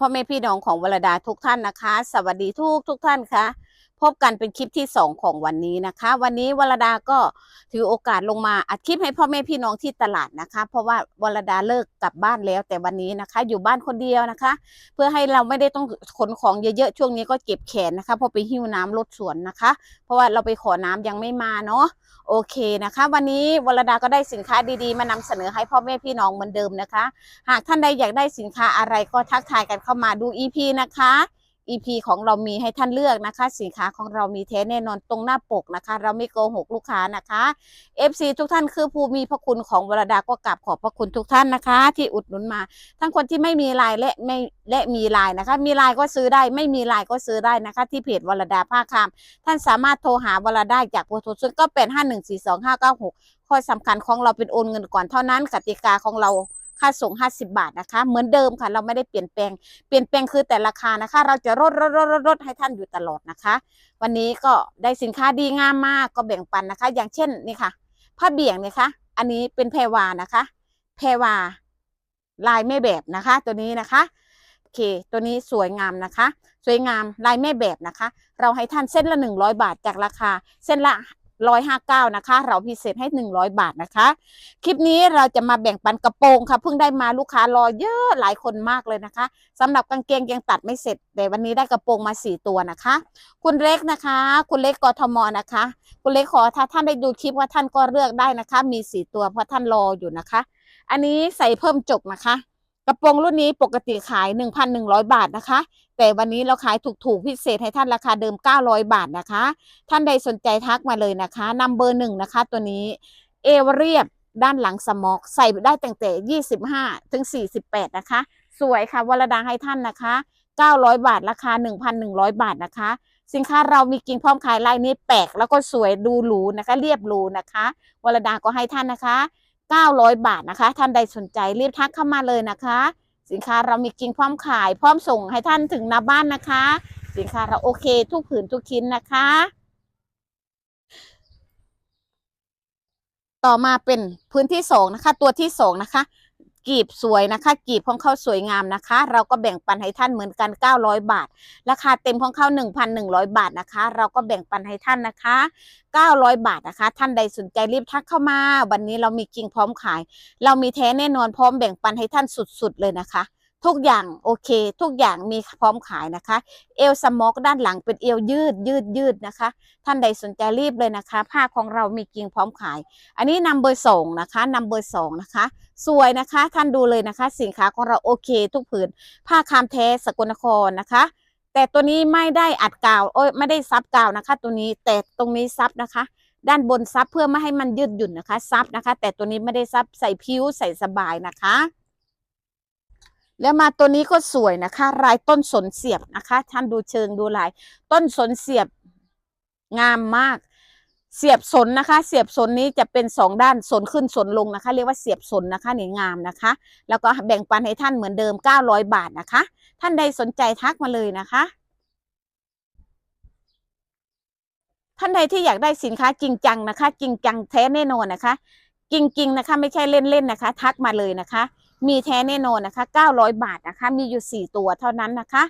พ่อแม่พี่น้องของวรดาทุกท่านนะคะ สวัสดีทุกทุกท่านค่ะ พบกันเป็นคลิปที่ 2 ของวันนี้นะคะ วันนี้วรดาก็ถือโอกาสลงมาอัดคลิปให้พ่อแม่พี่น้องที่ตลาดนะคะ เพราะว่าวรดาเลิกกลับบ้านแล้ว แต่วันนี้นะคะ อยู่บ้านคนเดียวนะคะ เพื่อให้เราไม่ได้ต้องขนของเยอะๆช่วงนี้ก็เก็บแขนนะคะเพราะไปหิ้วน้ำรถสวนนะคะ เพราะว่าเราไปขอน้ำยังไม่มาเนาะโอเคนะคะ วันนี้วรดาก็ได้สินค้าดีๆ มานำเสนอให้พ่อแม่พี่น้องเหมือนเดิมนะคะ หากท่านใดอยากได้สินค้าอะไรก็ทักทายกันเข้ามาดู EP นะคะ EP ของเรามีให้ท่านเลือกนะคะ สินค้าของเรามีแท้แน่นอนตรงหน้าปกนะคะ เราไม่โกหกลูกค้านะคะ FC ทุกท่านคือผู้มีพระคุณของวรดาก็กราบขอบพระคุณทุกท่านนะคะ ที่อุดหนุนมา ทั้งคนที่ไม่มีลน์และไม่และมีลน์นะคะ มีลน์ก็ซื้อได้ไม่มีลน์ก็ซื้อได้นะคะ ที่เพจวรดาผ้าคามท่านสามารถโทรหาวรดาจากบอร์โทรซึ่งก็เป็นห้าหนึ่งสี่สองห้าเก้าหกข้อสำคัญของเราเป็นโอนเงินก่อนเท่านั้นกติกาของเรา ค่าส่ง 50 บาทนะคะ เหมือนเดิมค่ะ เราไม่ได้เปลี่ยนแปลง เปลี่ยนแปลงคือแต่ราคานะคะ เราจะลดลดลดลดลดให้ท่านอยู่ตลอดนะคะ วันนี้ก็ได้สินค้าดีงามมากก็แบ่งปันนะคะ อย่างเช่นนี่ค่ะผ้าเบี่ยงเนี่ยค่ะอันนี้เป็นแพรวานะคะ แพรวาลายแม่แบบนะคะ ตัวนี้นะคะโอเค ตัวนี้สวยงามนะคะ สวยงามลายแม่แบบนะคะ เราให้ท่านเส้นละ 100 บาทจากราคา เส้นละ 159 นะคะ เราพิเศษให้ 100 บาทนะคะ คลิปนี้เราจะมาแบ่งปันกระโปรงค่ะ เพิ่งได้มาลูกค้ารอเยอะหลายคนมากเลยนะคะสำหรับกางเกงยังตัดไม่เสร็จ แต่วันนี้ได้กระโปรงมาสี่ตัวนะคะ คุณเล็กนะคะ คุณเล็กกทมนะคะ คุณเล็กขอถ้าท่านได้ดูคลิปว่าท่านก็เลือกได้นะคะ มีสี่ตัวเพราะท่านรออยู่นะคะ อันนี้ใส่เพิ่มจกนะคะ กระโปรงรุ่นนี้ปกติขาย 1,100 บาทนะคะ แต่วันนี้เราขายถูกๆพิเศษให้ท่านราคาเดิม 900 บาทนะคะ ท่านใดสนใจทักมาเลยนะคะนำเบอร์หนึ่งนะคะ ตัวนี้เอวเรียบด้านหลังสมอกใส่ได้ตั้งแต่ 25 ถึง 48 นะคะ สวยค่ะวรดาให้ท่านนะคะ 900 บาทราคา 1,100 บาทนะคะ สินค้าเรามีกิ่งพร้อมขายลายนี้แปลกแล้วก็สวยดูหรูนะคะ เรียบหรูนะคะวรดาก็ให้ท่านนะคะ 900 บาทนะคะ ท่านใดสนใจรีบทักเข้ามาเลยนะคะ สินค้าเรามีกิ่งพร้อมขาย พร้อมส่งให้ท่านถึงหน้าบ้านนะคะ สินค้าเราโอเคทุกผืนทุกชิ้นนะคะ ต่อมาเป็นพื้นที่สองนะคะ ตัวที่สองนะคะ กีบสวยนะคะ กีบของเขาสวยงามนะคะ เราก็แบ่งปันให้ท่านเหมือนกัน 900 บาท ราคาเต็มของเขา1,100 บาทนะคะ เราก็แบ่งปันให้ท่านนะคะ 900 บาทนะคะ ท่านใดสนใจรีบทักเข้ามา วันนี้เรามีกิ่งพร้อมขาย เรามีแท้แน่นอนพร้อมแบ่งปันให้ท่านสุดๆเลยนะคะ ทุกอย่างโอเค ทุกอย่างมีพร้อมขายนะคะ เอวสมอกด้านหลังเป็นเอวยืดยืดยืดนะคะ ท่านใดสนใจรีบเลยนะคะ ผ้าของเรามีกิ่งพร้อมขาย อันนี้นำเบอร์สองนะคะนำเบอร์สองนะคะ สวยนะคะ ท่านดูเลยนะคะ สินค้าของเราโอเค ทุกผืน ผ้าคามแท้สกลนครนะคะแต่ตัวนี้ไม่ได้อัดกาวโอ้ยไม่ได้ซับกาวนะคะ ตัวนี้แต่ตรงนี้ซับนะคะ ด้านบนซับเพื่อไม่ให้มันยืดหยุ่นนะคะซับนะคะ แต่ตัวนี้ไม่ได้ซับใส่ผิวใส่สบายนะคะ แล้วมาตัวนี้ก็สวยนะคะ ลายต้นสนเสียบนะคะ ท่านดูเชิงดูลาย ต้นสนเสียบงามมาก เสียบสนนะคะ เสียบสนนี้จะเป็นสองด้านสนขึ้นสนลงนะคะ เรียกว่าเสียบสนนะคะนี่งามนะคะ แล้วก็แบ่งปันให้ท่านเหมือนเดิม 900 บาทนะคะ ท่านใดสนใจทักมาเลยนะคะ ท่านใดที่อยากได้สินค้าจริงจังนะคะ จริงจังแท้แน่นอนนะคะ จริงๆนะคะ ไม่ใช่เล่นๆนะคะ ทักมาเลยนะคะ มีแท้แน่นอนนะคะ 900 บาทนะคะ มีอยู่ 4 ตัวเท่านั้นนะคะ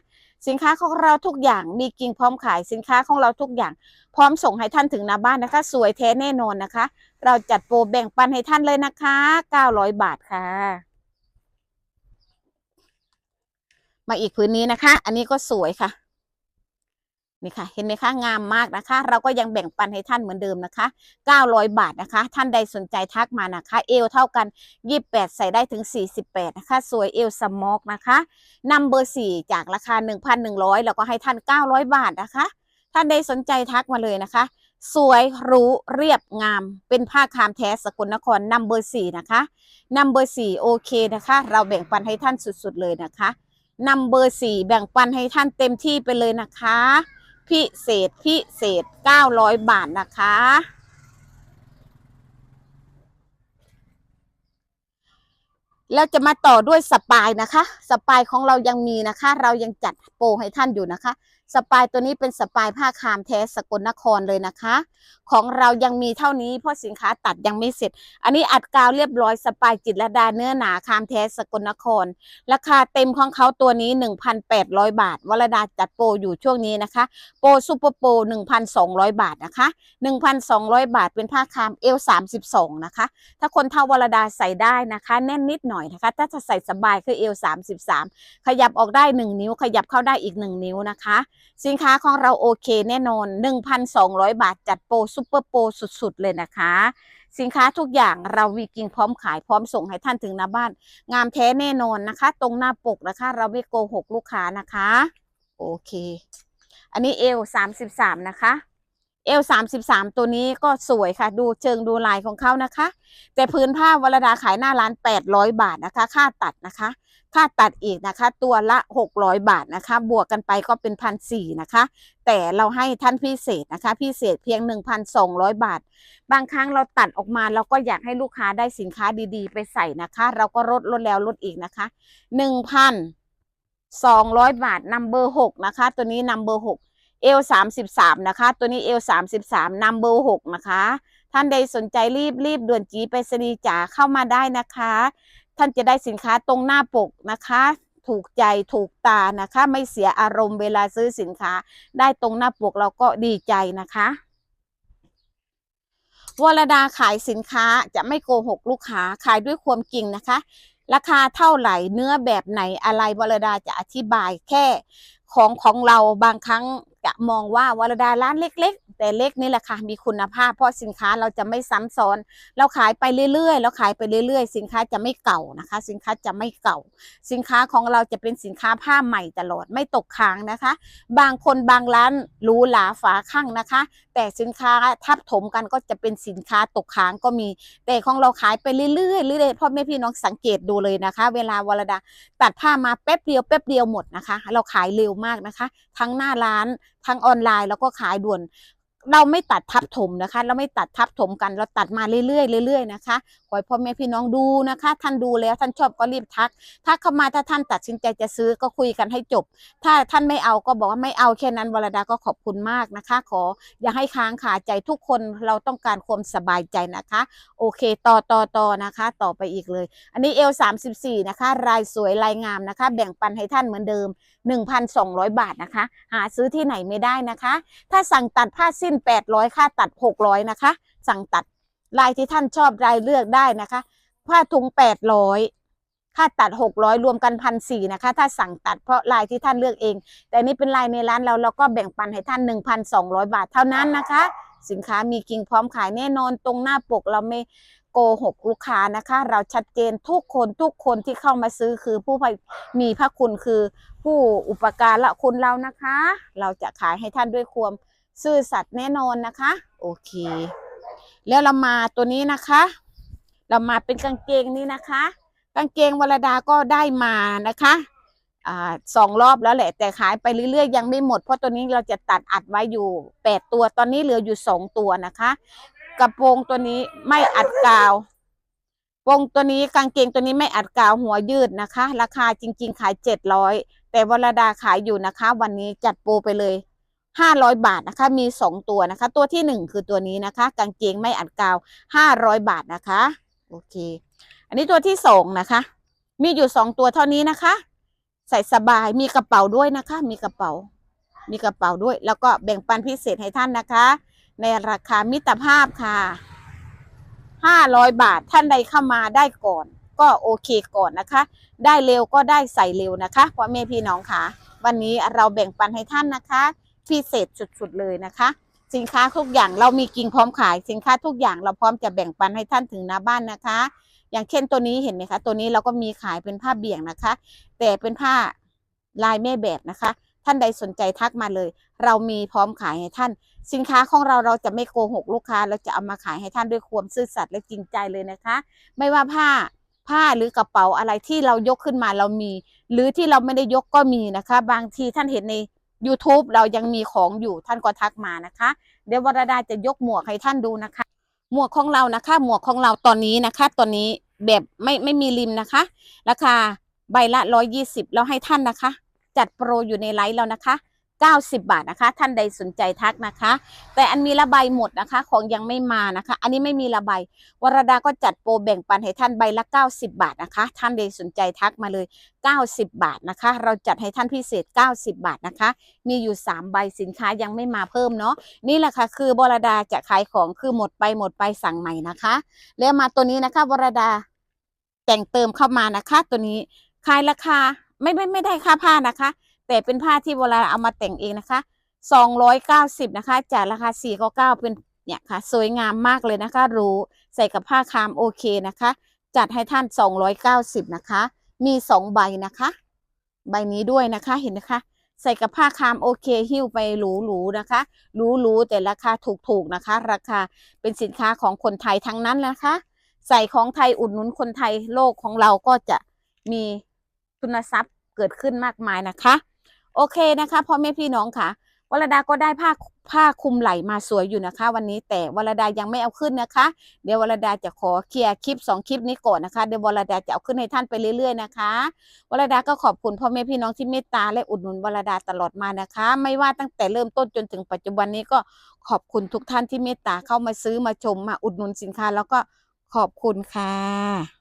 สินค้าของเราทุกอย่างมีกิ่งพร้อมขายสินค้าของเราทุกอย่าง พร้อมส่งให้ท่านถึงหน้าบ้านนะคะ สวยแท้แน่นอนนะคะ เราจัดโปรแบ่งปันให้ท่านเลยนะคะ 900 บาทค่ะ มาอีกพื้นนี้นะคะ อันนี้ก็สวยค่ะ นี่ค่ะเห็นไหมคะงามมากนะคะ เราก็ยังแบ่งปันให้ท่านเหมือนเดิมนะคะ 900 บาทนะคะ ท่านใดสนใจทักมานะคะ เอวเท่ากัน 28 ใส่ได้ถึง 48 นะคะ สวยเอวสมอกนะคะนำเบอร์ 4 จากราคา 1,100 แล้วก็ให้ท่าน 900 บาทนะคะ ท่านใดสนใจทักมาเลยนะคะ สวยรู้เรียบงาม เป็นผ้าคามแท้สกลนครนำเบอร์4นะคะนำเบอร์4โอเคนะคะ เราแบ่งปันให้ท่านสุดๆเลยนะคะนำเบอร์4แบ่งปันให้ท่านเต็มที่ไปเลยนะคะ พิเศษพิเศษ900บาทนะคะ แล้วจะมาต่อด้วยสปายนะคะ สปายของเรายังมีนะคะ เรายังจัดโปรให้ท่านอยู่นะคะ สปายตัวนี้เป็นสปายผ้าคามแท้สกลนครเลยนะคะ ของเรายังมีเท่านี้เพราะสินค้าตัดยังไม่เสร็จ อันนี้อัดกาวเรียบร้อยสปายจิตรดาเนื้อหนาคามแท้สกลนคร ราคาเต็มของเขาตัวนี้ 1,800 บาท วรดาจัดโปรอยู่ช่วงนี้นะคะ โปรซูเปอร์โปร1,200 บาทนะคะ 1,200 บาทเป็นผ้าคามเอล32 นะคะ ถ้าคนเท่าวรดาใส่ได้นะคะ แน่นนิดหน่อยนะคะ ถ้าจะใส่สบายคือเอล33 ขยับออกได้ 1 นิ้ว ขยับเข้าได้อีก 1 นิ้วนะคะสินค้าของเราโอเคแน่นอน 1,200 บาทจัดโปรซูเปอร์โปรสุดๆ เลยนะคะ สินค้าทุกอย่างเราวีกิงพร้อมขายพร้อมส่งให้ท่านถึงหน้าบ้าน งามแท้แน่นอนนะคะ ตรงหน้าปกนะคะ เราไม่โกหกลูกค้านะคะ โอเค อันนี้เอล33นะคะ เอล33ตัวนี้ก็สวยค่ะ ดูเชิงดูลายของเขานะคะ แต่พื้นผ้าวรดาขายหน้าร้าน800บาทนะคะ ค่าตัดนะคะ ค่าตัดอีกนะคะ ตัวละ600บาทนะคะ บวกกันไปก็เป็นพันสี่นะคะ แต่เราให้ท่านพิเศษนะคะ พิเศษเพียง1,200บาท บางครั้งเราตัดออกมาเราก็อยากให้ลูกค้าได้สินค้าดีๆ ไปใส่นะคะ เราก็ลดลดแล้วลดอีกนะคะ1,200บาทนัมเบอร์6นะคะ ตัวนี้นัมเบอร์6 เอล33นะคะ ตัวนี้เอล33นัมเบอร์6นะคะ ท่านใดสนใจรีบรีบด่วนจีไปสนีจ๋าเข้ามาได้นะคะ ท่านจะได้สินค้าตรงหน้าปกนะคะ ถูกใจถูกตานะคะ ไม่เสียอารมณ์เวลาซื้อสินค้า ได้ตรงหน้าปกเราก็ดีใจนะคะวรดาขายสินค้าจะไม่โกหกลูกค้าขายด้วยความจริงนะคะ ราคาเท่าไหร่เนื้อแบบไหนอะไรวรดาจะอธิบายแค่ของของเราบางครั้ง จะมองว่าวรดาร้านเล็ก ๆ แต่เล็กนี่แหละค่ะมีคุณภาพ เพราะสินค้าเราจะไม่ซ้ำซ้อน เราขายไปเรื่อยๆเราขายไปเรื่อย ๆ สินค้าจะไม่เก่านะคะ สินค้าจะไม่เก่า สินค้าของเราจะเป็นสินค้าผ้าใหม่ตลอดไม่ตกค้างนะคะ บางคนบางร้านรู้หราฝาข้างนะคะ แต่สินค้าทับถมกันก็จะเป็นสินค้าตกค้างก็มี แต่ของเราขายไปเรื่อยๆเรื่อยๆพ่อแม่พี่น้องสังเกตดูเลยนะคะ เวลาวรดาตัดผ้ามาแป๊บเดียวแป๊บเดียวหมดนะคะ เราขายเร็วมากนะคะ ทั้งหน้าร้าน ทั้งออนไลน์แล้วก็ขายด่วน เราไม่ตัดทับถมนะคะ เราไม่ตัดทับถมกันเราตัดมาเรื่อยๆเรื่อยๆนะคะขอให้พ่อแม่พี่น้องดูนะคะ ท่านดูแล้วท่านชอบก็รีบทักถ้าเข้ามาถ้าท่านตัดสินใจจะซื้อก็คุยกันให้จบ ถ้าท่านไม่เอาก็บอกว่าไม่เอาแค่นั้นวรดาก็ขอบคุณมากนะคะ ขออย่าให้ค้างขาใจทุกคนเราต้องการความสบายใจนะคะ โอเคต่อต่อต่อนะคะ ต่อไปอีกเลย อันนี้เอล34นะคะ รายสวยลายงามนะคะ แบ่งปันให้ท่านเหมือนเดิม1,200บาทนะคะ หาซื้อที่ไหนไม่ได้นะคะ ถ้าสั่งตัดผ้าสิ้น 800 ค่าตัด 600 นะคะ สั่งตัดลายที่ท่านชอบลายเลือกได้นะคะผ้าถุง 800 ค่าตัด 600 รวมกันพันสนะคะ ถ้าสั่งตัดเพราะลายที่ท่านเลือกเอง แต่นี่เป็นลายในร้านเราเราก็แบ่งปันให้ท่าน 1,200 บาทเท่านั้นนะคะ สินค้ามีกิ่งพร้อมขายแน่นอนตรงหน้าปกเราไม่โกหกลูกค้านะคะ เราชัดเจนทุกคนทุกคนที่เข้ามาซื้อคือผู้มีพระคุณคือผู้อุปการะคุณเรานะคะ เราจะขายให้ท่านด้วยความ ซื่อสัตย์แน่นอนนะคะ โอเค แล้วเรามาตัวนี้นะคะ เรามาเป็นกางเกงนี้นะคะ กางเกงวรดาก็ได้มานะคะอสองรอบแล้วแหละ แต่ขายไปเรื่อยๆยังไม่หมดเพราะตัวนี้เราจะตัดอัดไว้อยู่แปดตัวตอนนี้เหลืออยู่สองตัวนะคะ กระโปรงตัวนี้ไม่อัดกาวโปรงตัวนี้กางเกงตัวนี้ไม่อัดกาวหัวยืดนะคะ ราคาจริง ๆ ขายเจ็ดร้อยแต่วรดาขายอยู่นะคะ วันนี้จัดโปรไปเลย ห้าร้อยบาทนะคะ มีสองตัวนะคะ ตัวที่หนึ่งคือตัวนี้นะคะ กางเกงไม่อัดกาวห้าร้อยบาทนะคะ โอเค อันนี้ตัวที่สองนะคะ มีอยู่สองตัวเท่านี้นะคะ ใส่สบาย มีกระเป๋าด้วยนะคะ มีกระเป๋า มีกระเป๋าด้วย แล้วก็แบ่งปันพิเศษให้ท่านนะคะ ในราคามิตรภาพค่ะห้าร้อยบาท ท่านใดเข้ามาได้ก่อน ก็โอเคก่อนนะคะ ได้เร็วก็ได้ใส่เร็วนะคะพ่อแม่พี่น้องค่ะ วันนี้เราแบ่งปันให้ท่านนะคะ พิเศษสุดๆเลยนะคะ สินค้าทุกอย่างเรามีกิ่งพร้อมขาย สินค้าทุกอย่างเราพร้อมจะแบ่งปันให้ท่านถึงหน้าบ้านนะคะ อย่างเช่นตัวนี้เห็นไหมคะ ตัวนี้เราก็มีขายเป็นผ้าเบี่ยงนะคะ แต่เป็นผ้าลายแม่แบบนะคะ ท่านใดสนใจทักมาเลย เรามีพร้อมขายให้ท่าน สินค้าของเราเราจะไม่โกหกลูกค้า เราจะเอามาขายให้ท่านด้วยความซื่อสัตย์และจริงใจเลยนะคะ ไม่ว่าผ้าผ้าหรือกระเป๋าอะไรที่เรายกขึ้นมาเรามี หรือที่เราไม่ได้ยกก็มีนะคะ บางทีท่านเห็นใน YouTube เรายังมีของอยู่ท่านก็ทักมานะคะ เดี๋ยววรดาจะยกหมวกให้ท่านดูนะคะ หมวกของเรานะคะ หมวกของเราตอนนี้นะคะ ตอนนี้แบบไม่ไม่มีริมนะคะ ราคาใบละร้อยยี่สิบเราให้ท่านนะคะ จัดโปรอยู่ในไลฟ์แล้วนะคะ 90 บาทนะคะ ท่านใดสนใจทักนะคะ แต่อันมีระบายหมดนะคะ ของยังไม่มานะคะ อันนี้ไม่มีระบายวรดาก็จัดโปรแบ่งปันให้ท่านใบละ 90 บาทนะคะ ท่านใดสนใจทักมาเลย 90 บาทนะคะ เราจัดให้ท่านพิเศษ 90 บาทนะคะ มีอยู่ 3 ใบสินค้ายังไม่มาเพิ่มเนาะนี่แหละค่ะ คือบรดาจะขายของคือหมดไปหมดไปสั่งใหม่นะคะ แล้วมาตัวนี้นะคะบรดาแต่งเติมเข้ามานะคะ ตัวนี้ขายราคาไม่ไม่ไม่ได้ค่าผ้านะคะ แต่เป็นผ้าที่โบราณเอามาแต่งเองนะคะ290นะคะ จากราคา499เก้าเป็นเนี่ยค่ะ สวยงามมากเลยนะคะหรูใส่กับผ้าคามโอเคนะคะ จัดให้ท่าน290นะคะ มีสองใบนะคะ ใบนี้ด้วยนะคะเห็นนะคะ ใส่กับผ้าคามโอเคหิ้วไปหรูๆนะคะ หรูๆแต่ราคาถูกๆนะคะ ราคาเป็นสินค้าของคนไทยทั้งนั้นนะคะ ใส่ของไทยอุดหนุนคนไทยโลกของเราก็จะมีทุนทรัพย์เกิดขึ้นมากมายนะคะ โอเคนะคะพ่อแม่พี่น้องค่ะวรดาก็ได้ผ้าผ้าคลุมไหลมาสวยอยู่นะคะ วันนี้แต่วรดายังไม่เอาขึ้นนะคะ เดี๋ยววรดาจะขอเคลียร์คลิปสองคลิปนี้ก่อนนะคะเดี๋ยววรดาจะเอาขึ้นให้ท่านไปเรื่อย ๆนะคะวรดาก็ขอบคุณพ่อแม่พี่น้องที่เมตตาและอุดหนุนวรดาตลอดมานะคะ ไม่ว่าตั้งแต่เริ่มต้นจนถึงปัจจุบันนี้ก็ขอบคุณทุกท่านที่เมตตาเข้ามาซื้อมาชมมาอุดหนุนสินค้า แล้วก็ขอบคุณค่ะ